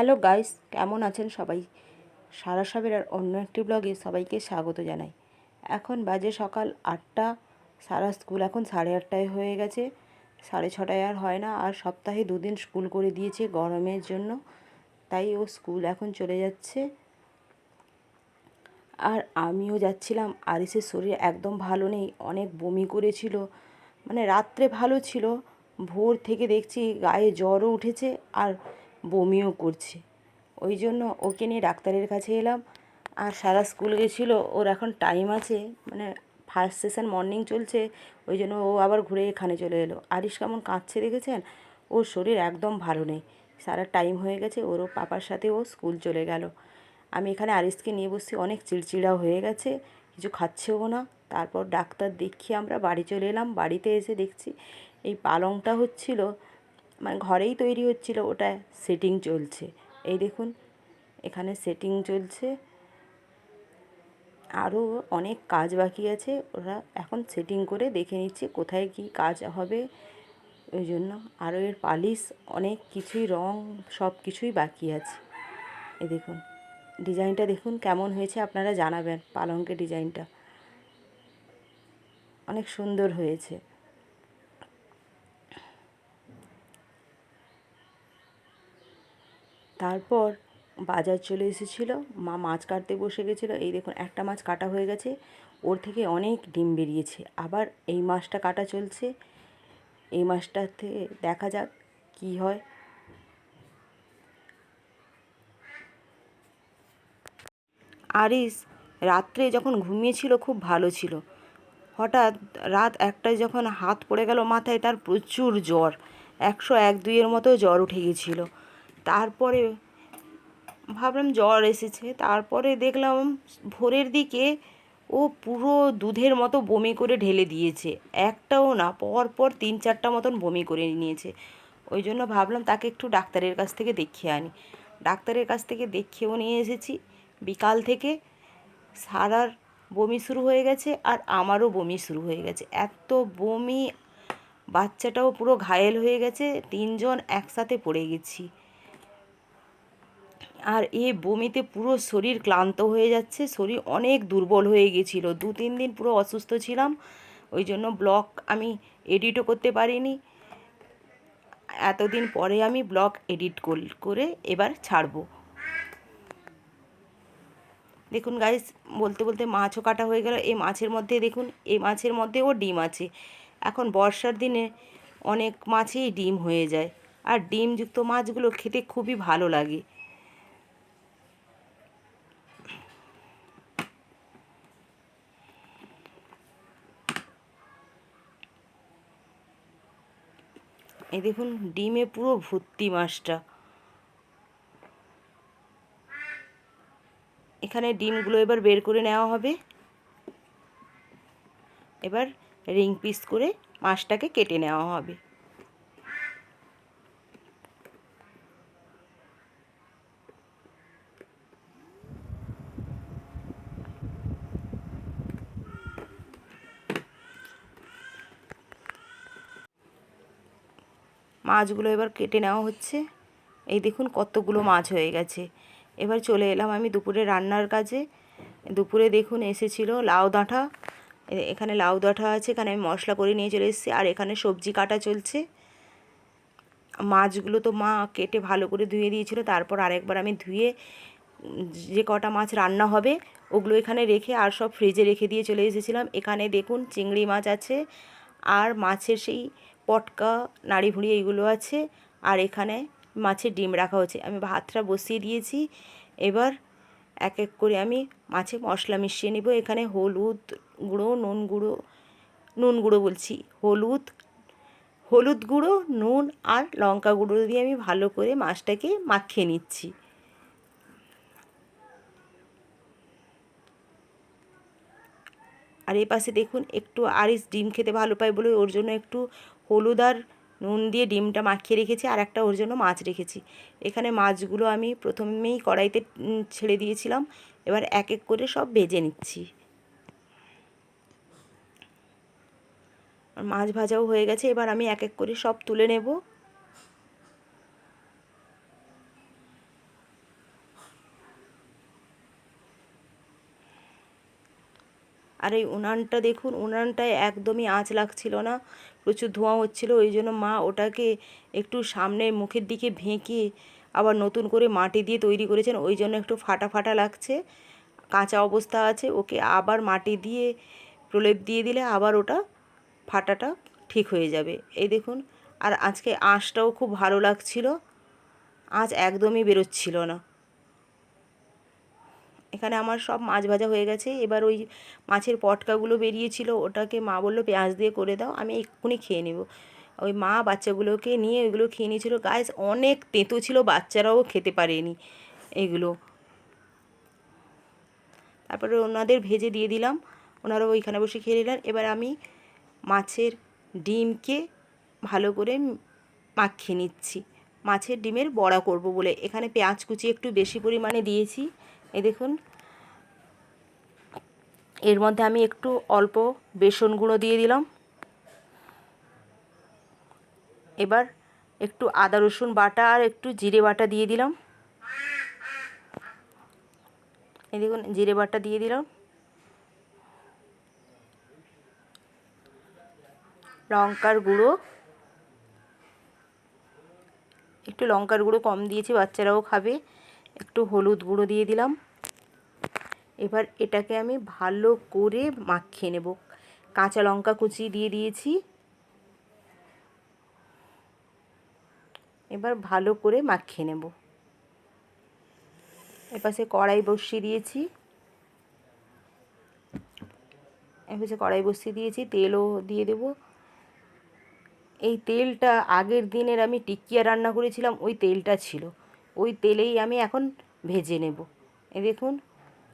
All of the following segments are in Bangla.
হ্যালো গাইস, কেমন আছেন সবাই? সারা সাবের আর অন্য একটি ব্লগে সবাইকে স্বাগত জানাই। এখন বাজে সকাল আটটা, সারা স্কুল এখন সাড়ে আটটায় হয়ে গেছে। সাড়ে ছটায় আর হয় না, আর সপ্তাহে দুদিন স্কুল করে দিয়েছে গরমের জন্য, তাই ও স্কুল এখন চলে যাচ্ছে। আর আমিও যাচ্ছিলাম, আরিসের শরীর একদম ভালো নেই, অনেক বমি করেছিল মানে রাত্রে ভালো ছিল, ভোর থেকে দেখছি গায়ে জ্বরও উঠেছে, আর বমিও করছে। ওই জন্য ওকে নিয়ে ডাক্তারের কাছে এলাম। আর সারা স্কুল গেছিল, ওর এখন টাইম আছে মানে ফার্স্ট সেশন মর্নিং চলছে, ওই জন্য ও আবার ঘুরে এখানে চলে এলো। আরিস কেমন কাঁদছে দেখেছেন? ওর শরীর একদম ভালো নেই। সারা টাইম হয়ে গেছে, ওরও পাপার সাথে ও স্কুল চলে গেল। আমি এখানে আরিসকে নিয়ে বসছি, অনেক চিড়চিড়া হয়ে গেছে, কিছু খাচ্ছেও না। তারপর ডাক্তার দেখিয়ে আমরা বাড়ি চলে এলাম। বাড়িতে এসে দেখছি, এই পালংটা হচ্ছিল মানে ঘরেই তৈরি হচ্ছিল, ওটা সেটিং চলছে। এই দেখুন, এখানে সেটিং চলছে। আরও অনেক কাজ বাকি আছে, ওরা এখন সেটিং করে দেখে নিচ্ছে কোথায় কি কাজ হবে। ওই জন্য আরও এর পালিশ অনেক কিছুই, রং সব কিছুই বাকি আছে। এই দেখুন, ডিজাইনটা দেখুন কেমন হয়েছে, আপনারা জানাবেন পালঙ্কের ডিজাইনটা। অনেক সুন্দর হয়েছে। তারপর বাজার চলে এসেছিল। মা মাছ কাটতে বসে গেছিল। এই দেখুন, একটা মাছ কাটা হয়ে গেছে। ওর থেকে অনেক ডিম বেরিয়েছে। আবার এই মাছটা কাটা চলছে। এই মাছটা থেকে দেখা যাক কি হয়। আরিস রাত্রে যখন ঘুমিয়েছিল, খুব ভালো ছিল। হঠাৎ রাত একটায় যখন হাত পড়ে গেল মাথায়, তার প্রচুর জ্বর। একশো এক দুইয়ের মতো জ্বর উঠে গেছিল। তারপরে ভাবলাম জ্বর এসেছে, তারপরে দেখলাম ভোরের দিকে ও পুরো দুধের মতো বমি করে ঢেলে দিয়েছে, একটাও না পর পর তিন চারটা মতন বমি করে নিয়েছে। ওই জন্য ভাবলাম তাকে একটু ডাক্তারের কাছ থেকে দেখিয়ে আনি। ডাক্তারের কাছ থেকে দেখিয়েও নিয়ে এসেছি। বিকাল থেকে সারার বমি শুরু হয়ে গেছে আর আমারও বমি শুরু হয়ে গেছে। এত বমি, বাচ্চাটাও পুরো ঘায়েল হয়ে গেছে, তিনজন একসাথে পড়ে গেছি। আর এ বমিতে পুরো শরীর ক্লান্ত হয়ে যাচ্ছে। শরীর অনেক দুর্বল হয়ে গেছিল দু তিন দিন পুরো অসুস্থ ছিলাম। ওই জন্য ব্লগ আমি এডিটও করতে পারিনি। এতদিন পরে আমি ব্লগ এডিট করে এবার ছাড়বো। দেখুন গাইস বলতে বলতে মাছও কাটা হয়ে গেল। এই মাছের মধ্যে দেখুন, এই মাছের মধ্যেও ডিম আছে। এখন বর্ষার দিনে অনেক মাছেই ডিম হয়ে যায়। আর ডিমযুক্ত মাছগুলো খেতে খুবই ভালো লাগে। এই দেখুন, ডিমে পুরো ভর্তি মাছটা। এখানে ডিমগুলো এবার বের করে নেওয়া হবে। এবার রিং পিস করে মাছটাকে কেটে নেওয়া হবে। মাছগুলো এবার কেটে নেওয়া হচ্ছে। এই দেখুন কতগুলো মাছ হয়ে গেছে। এবার চলে এলাম আমি দুপুরে রান্নার কাজে। দুপুরে দেখুন এসেছিল লাউ ডাঁটা। এখানে লাউ ডাঁটা আছে, এখানে আমি মশলা করে নিয়ে চলে এসেছি। আর এখানে সবজি কাটা চলছে। মাছগুলো তো মা কেটে ভালো করে ধুয়ে দিয়েছিলো। তারপর আরেকবার আমি ধুয়ে, যে কটা মাছ রান্না হবে, ওগুলো এখানে রেখে আর সব ফ্রিজে রেখে দিয়ে চলে এসেছিলাম। এখানে দেখুন চিংড়ি মাছ আছে। আর মাছের সেই পটকা নাড়ি ভুঁড়ি এইগুলো আছে। আর এখানে মাছের ডিম রাখা হয়েছে। আমি ভাতটা বসিয়ে দিয়েছি। এবার এক এক করে আমি মাছে মশলা মিশিয়ে নেব। এখানে হলুদ গুঁড়ো, নুন গুঁড়ো নুন গুঁড়ো বলছি। হলুদ হলুদ গুঁড়ো, নুন আর লঙ্কা গুঁড়ো দিয়ে আমি ভালো করে মাছটাকে মাখিয়ে নিচ্ছি। আর এই পাশে দেখুন, একটু আরিস ডিম খেতে ভালো পায় বলে ওর জন্য একটু হলুদ আর নুন দিয়ে ডিমটা মাখিয়ে রেখেছি, আর একটা ওর জন্য মাছ রেখেছি। এখানে মাছগুলো আমি প্রথমেই কড়াইতে ছেড়ে দিয়েছিলাম। এবার এক এক করে সব ভেজে নিচ্ছি। মাছ ভাজাও হয়ে গেছে, এবার আমি এক এক করে সব তুলে নেব। আর এই উনানটা দেখুন, উনানটায় একদমই আঁচ লাগছিল না, প্রচুর ধোঁয়া হচ্ছিল, ওই জন্য মা ওটাকে একটু সামনে মুখের দিকে ভেঁকে আবার নতুন করে মাটি দিয়ে তৈরি করেছেন, ওই জন্য একটু ফাটা ফাটা লাগছে, কাঁচা অবস্থা আছে, ওকে আবার মাটি দিয়ে প্রলেপ দিয়ে দিলে আবার ওটা ফাটাটা ঠিক হয়ে যাবে। এই দেখুন, আর আজকে আঁশটাও খুব ভালো লাগছিল, আঁচ একদমই বেরোচ্ছিল না। এখানে আমার সব মাছ ভাজা হয়ে গেছে। এবার ওই মাছের পটকাগুলো বেরিয়েছিল, ওটাকে মা বলল, পেঁয়াজ দিয়ে করে দাও, আমি এক্ষুনি খেয়ে নেব। ওই মা বাচ্চাগুলোকে নিয়ে ওইগুলো খেয়ে নিয়েছিল। গাছ অনেক তেঁতো ছিল, বাচ্চারাও খেতে পারেনি এগুলো। তারপরে ওনাদের ভেজে দিয়ে দিলাম ওনারা ওইখানে বসে খেয়ে নিলেন। এবার আমি মাছের ডিমকে ভালো করে মাখিয়ে নিচ্ছি। মাছের ডিমের বড়া করব বলে। এখানে পেঁয়াজ কুচি একটু বেশি পরিমাণে দিয়েছি। এই দেখুন। এর মধ্যে আমি একটু অল্প বেসন গুঁড়ো দিয়ে দিলাম। এবার একটু আদা, রসুন বাটা আর একটু জিরে বাটা দিয়ে দিলাম। এই দেখুন, জিরে বাটা দিয়ে দিলাম। লঙ্কার গুঁড়ো। একটু লঙ্কার গুঁড়ো কম দিয়েছি, বাচ্চারাও খাবে। একটু হলুদ গুঁড়ো দিয়ে দিলাম। এবার এটাকে আমি ভালো করে মাখিয়ে নেব। কাঁচা লঙ্কা কুচি দিয়ে দিয়েছি। এবার ভালো করে মাখিয়ে নেব। এপাশে কড়াই বসিয়ে দিয়েছি। এপাশে কড়াই বসিয়ে দিয়েছি, তেলও দিয়ে দেব। এই তেলটা আগের দিনের আমি টিকিয়া রান্না করেছিলাম, ওই তেলটা ছিল। ওই তেলেই আমি এখন ভেজে নেব। এ দেখুন,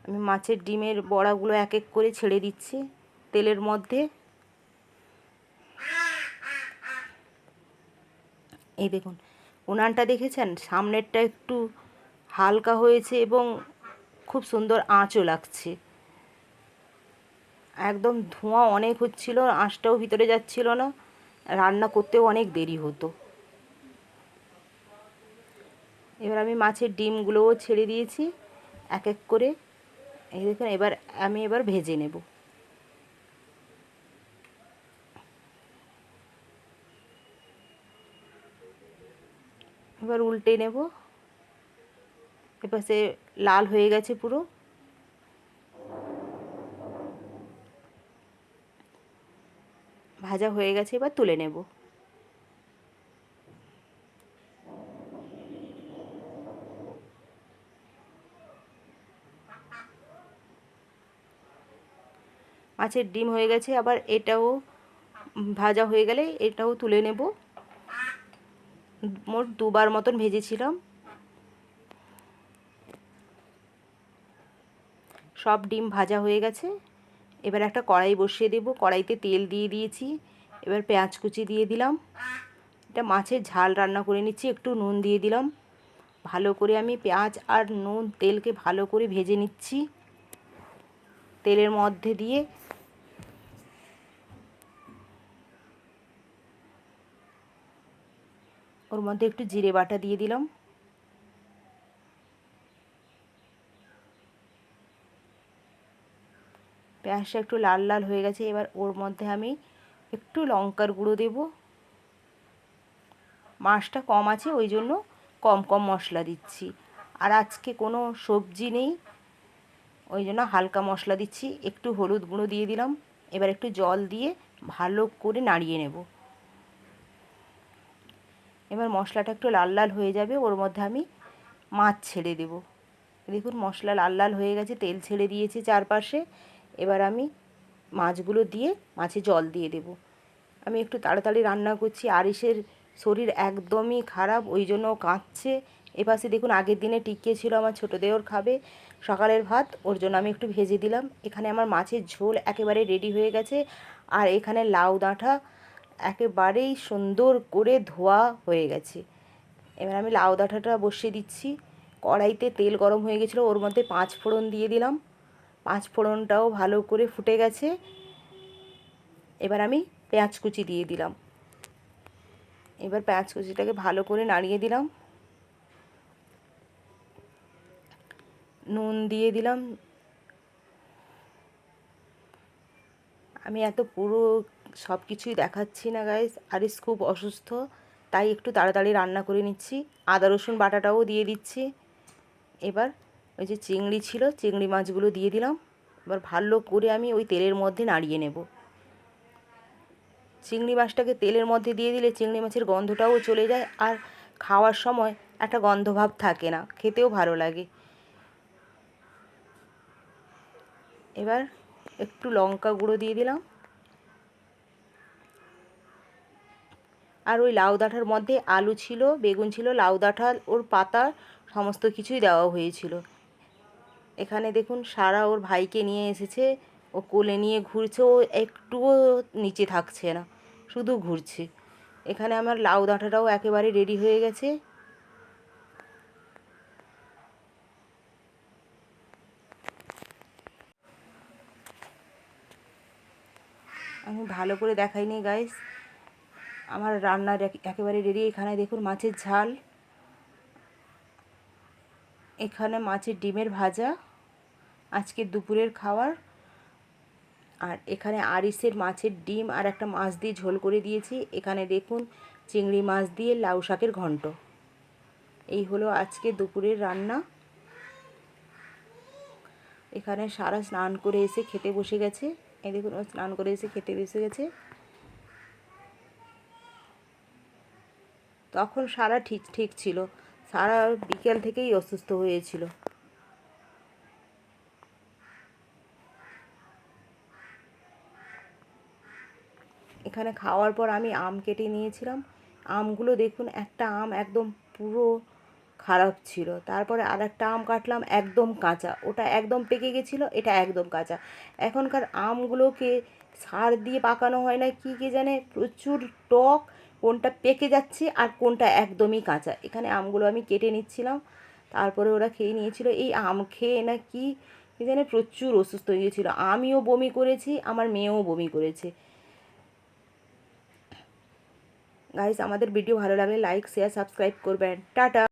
আমি মাছের ডিমের বড়াগুলো এক এক করে ছেড়ে দিচ্ছি তেলের মধ্যে। এই দেখুন, উনানটা দেখেছেন? সামনেরটা একটু হালকা হয়েছে এবং খুব সুন্দর আঁচও লাগছে। একদম ধোঁয়া অনেক হচ্ছিল, আঁচটাও ভিতরে যাচ্ছিল না। রান্না করতেও অনেক দেরি হতো। এবার আমি মাছের ডিমগুলোও ছেড়ে দিয়েছি, এক এক করে। এই দেখুন, এবার আমি এবার ভেজে নেব। এবার উল্টে নেব। এপাশে লাল হয়ে গেছে পুরো। ভাজা হয়ে গেছে, এবার তুলে নেব। মাছের ডিম হয়ে গেছে, আবার এটাও ভাজা হয়ে গেলে এটাও তুলে নেব। মোট দুবার মতন ভেজেছিলাম। সব ডিম ভাজা হয়ে গেছে। এবার একটা কড়াই বসিয়ে দেব। কড়াইতে তেল দিয়ে দিয়েছি। এবার পেঁয়াজ কুচি দিয়ে দিলাম। এটা মাছের ঝাল রান্না করে নিচ্ছি। একটু নুন দিয়ে দিলাম। ভালো করে আমি পেঁয়াজ আর নুন তেলকে ভালো করে ভেজে নিচ্ছি। তেলের মধ্যে দিয়ে ওর মধ্যে একটু জিরে বাটা দিয়ে দিলাম। পেঁয়াজটা একটু লাল লাল হয়ে গেছে, এবার ওর মধ্যে আমি একটু লঙ্কার গুঁড়ো দেব। মাছটা কম আছে, ওই জন্য কম কম মশলা দিচ্ছি। আর আজকে কোনো সবজি নেই, ওই জন্য হালকা মশলা দিচ্ছি। একটু হলুদ গুঁড়ো দিয়ে দিলাম, এবার একটু জল দিয়ে ভালো করে নাড়িয়ে নেব। এবার মশলাটা একটু লাল লাল হয়ে যাবে, ওর মধ্যে আমি মাছ ছেড়ে দেব। দেখুন মশলা লাল লাল হয়ে গেছে, তেল ছেড়ে দিয়েছে চারপাশে। এবার আমি মাছগুলো দিয়ে মাছে জল দিয়ে দেব। আমি একটু তাড়াতাড়ি রান্না করছি, আরিসের শরীর একদমই খারাপ, ওই জন্য কাঁদছে। এপাশে দেখুন আগের দিনে টিকিয়ে ছিল, আমার ছোটো দেওর খাবে। সকালের ভাত, ওর জন্য আমি একটু ভেজে দিলাম। এখানে আমার মাছের ঝোল একেবারে রেডি হয়ে গেছে। আর এখানে লাউ ডাঁটা একেবারেই সুন্দর করে ধোয়া হয়ে গেছে। এবার আমি লাউ ডাঁটাটা বসিয়ে দিচ্ছি। কড়াইতে তেল গরম হয়ে গেছিল, ওর মধ্যে পাঁচ ফোড়ন দিয়ে দিলাম। পাঁচ ফোড়নটাও ভালো করে ফুটে গেছে। এবার আমি পেঁয়াজ কুচি দিয়ে দিলাম। এবার পেঁয়াজ কুচিটাকে ভালো করে নাড়িয়ে দিলাম। নুন দিয়ে দিলাম। আমি এত পুরো সব কিছুই দেখাচ্ছি না গাইস আরিস খুব অসুস্থ, তাই একটু তাড়াতাড়ি রান্না করে নিচ্ছি। আদা, রসুন বাটাটাও দিয়ে দিচ্ছি। এবার ওই যে চিংড়ি ছিল, চিংড়ি মাছগুলো দিয়ে দিলাম। এবার ভালো করে আমি ওই তেলের মধ্যে নাড়িয়ে নেব। চিংড়ি মাছটাকে তেলের মধ্যে দিয়ে দিলে চিংড়ি মাছের গন্ধটাও চলে যায়, আর খাওয়ার সময় একটা গন্ধভাব থাকে না, খেতেও ভালো লাগে। এবার একটু লঙ্কা গুঁড়ো দিয়ে দিলাম। আর ওই লাউ ডাঁটার মধ্যে আলু ছিল, বেগুন ছিল, লাউ ডাঁটা ওর পাতা, সমস্ত কিছুই দেওয়া হয়েছিল। এখানে দেখুন, সারা ওর ভাইকে নিয়ে এসেছে, ও কোলে নিয়ে ঘুরছে, ও একটুও নিচে থাকছে না, শুধু ঘুরছে। এখানে আমার লাউ ডাঁটাটাও একেবারে রেডি হয়ে গেছে। আমি ভালো করে দেখাইনি গাইস আমার রান্নার একেবারে রেডি এখানে দেখুন মাছের ঝাল। এখানে মাছের ডিমের ভাজা, আজকে দুপুরের খাবার, আর এখানে আরিসের মাছের ডিম আর একটা মাছ দিয়ে ঝোল করে দিয়েছি। এখানে দেখুন চিংড়ি মাছ দিয়ে লাউ শাকের ঘন্ট। এই হলো আজকে দুপুরের রান্না। এখানে সারা স্নান করে এসে খেতে বসে গেছে। এই দেখুন ও স্নান করে এসে খেতে বসে গেছে। তখন সারা ঠিক ঠিক ছিল। সারা বিকেল থেকেই অসুস্থ হয়েছিল। এখানে খাওয়ার পর আমি আম কেটে নিয়েছিলাম। আমগুলো দেখুন, একটা আম একদম পুরো খারাপ ছিল। তারপরে আর একটা আম কাটলাম, একদম কাঁচা। ওটা একদম পেকে গেছিল, এটা একদম কাঁচা। এখনকার আমগুলোকে সার দিয়ে পাকানো হয় না কি, কে জানে? প্রচুর টক কোনটা পেকে যাচ্ছে আর কোনটা একদমই কাঁচা। এখানে আমগুলো আমি কেটে নিচ্ছিলাম, তারপরে ওরা খেয়ে নিয়েছিল। এই আম খেয়ে না কি কি জানে প্রচুর অসুস্থ হয়ে গিয়েছিল। আমিও বমি করেছি, আমার মেয়েও বমি করেছে। গাইস আমাদের ভিডিও ভালো লাগলে লাইক শেয়ার সাবস্ক্রাইব করবেন। টাটা!